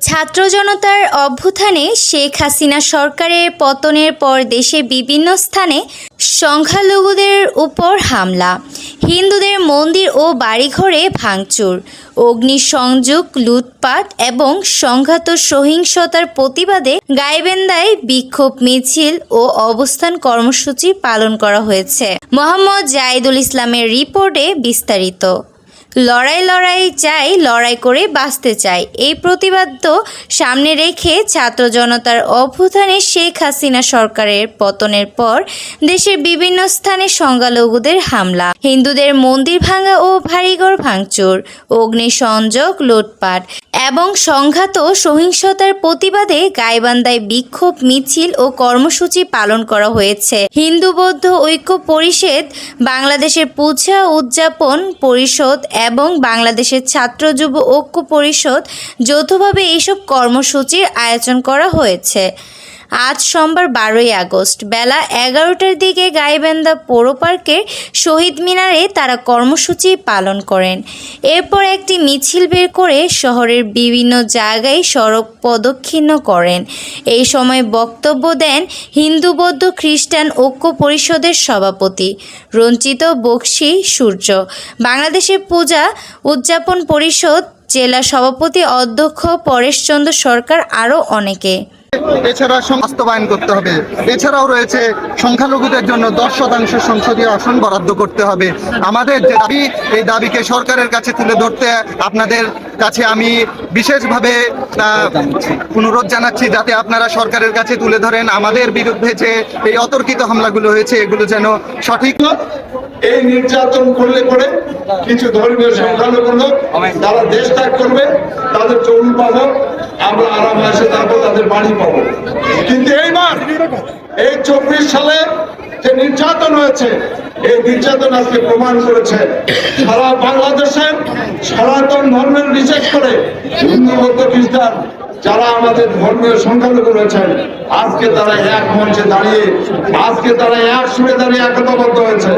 ছাত্র জনতার অভ্যুত্থানে শেখ হাসিনা সরকারের পতনের পর দেশে বিভিন্ন স্থানে সংখ্যালঘুদের উপর হামলা, হিন্দুদের মন্দির ও বাড়িঘরে ভাঙচুর, অগ্নিসংযোগ, লুটপাট এবং সংঘাত সহিংসতার প্রতিবাদে গাইবেন্দায় বিক্ষোভ, মিছিল ও অবস্থান কর্মসূচি পালন করা হয়েছে। মোহাম্মদ জাহিদুল ইসলামের রিপোর্টে বিস্তারিত। লড়াই লড়াই চাই, লড়াই করে বাঁচতে চাই। এই প্রতিবাদ্য সামনে রেখে ছাত্র জনতার অভ্যুত্থানে শেখ হাসিনা সরকারের পতনের পর দেশের বিভিন্ন স্থানে সংখ্যালঘুদের হামলা, হিন্দুদের মন্দির ভাঙা ও ভারীঘর ভাঙচুর, অগ্নিসংযোগ, লুটপাট এবং সংঘাত ও সহিংসতার প্রতিবাদে গাইবান্ধায় বিক্ষোভ, মিছিল ও কর্মসূচি পালন করা হয়েছে। হিন্দু বৌদ্ধ ঐক্য পরিষদ, বাংলাদেশের পূজা, উদযাপন পরিষদ এবং বাংলাদেশের ছাত্র যুব ঐক্য পরিষদ যৌথভাবে এইসব কর্মসূচির আয়োজন করা হয়েছে। আজ সোমবার বারোই আগস্ট। বেলা এগারোটার দিকে গাইবান্ধা পৌর পার্কের শহীদ মিনারে তারা কর্মসূচি পালন করেন। এরপর একটি মিছিল বের করে শহরের বিভিন্ন জায়গায় সড়ক প্রদক্ষিণ করেন। এই সময় বক্তব্য দেন হিন্দু, বৌদ্ধ, খ্রিস্টান ঐক্য পরিষদের সভাপতি রঞ্চিত বক্সি সূর্য। বাংলাদেশের পূজা উদযাপন পরিষদ জেলা সভাপতি অধ্যক্ষ পরেশচন্দ্র সরকার আরও অনেকে। এছাড়া বাস্তবায়ন করতে হবে। এছাড়াও রয়েছে সংখ্যালঘুদের জন্য দশ শতাংশ সংসদীয় আসন বরাদ্দ করতে হবে। আমাদের যে দাবি, এই দাবিকে সরকারের কাছে তুলে ধরতে আপনাদের কাছে আমি বিশেষভাবে অনুরোধ জানাচ্ছি যাতে আপনারা সরকারের কাছে তুলে ধরেন। আমাদের বিরুদ্ধে যে এই অতর্কিত হামলাগুলো হয়েছে, এগুলো যেন সঠিক এই নির্যাতন করলে পরে কিছু ধর্মীয় সংখ্যালঘু লোক তারা দেশ ত্যাগ করবে, তাদের জমি পাবো, আমরা আরামে এসে থাকব তাদের বাড়ি পাবো। কিন্তু এইবার এই চব্বিশ সালে যে নির্যাতন হয়েছে, এই নির্যাতন আজকে প্রমাণ করেছে। সারা বাংলাদেশের সনাতন ধর্মের বিশেষ করে হিন্দু বৌদ্ধ খ্রিস্টান যারা আমাদের ধর্মীয় সংখ্যালঘু রয়েছেন, আজকে তারা এক মঞ্চে দাঁড়িয়ে, আজকে তারা এক সুরে দাঁড়িয়ে একতাবদ্ধ হয়েছে।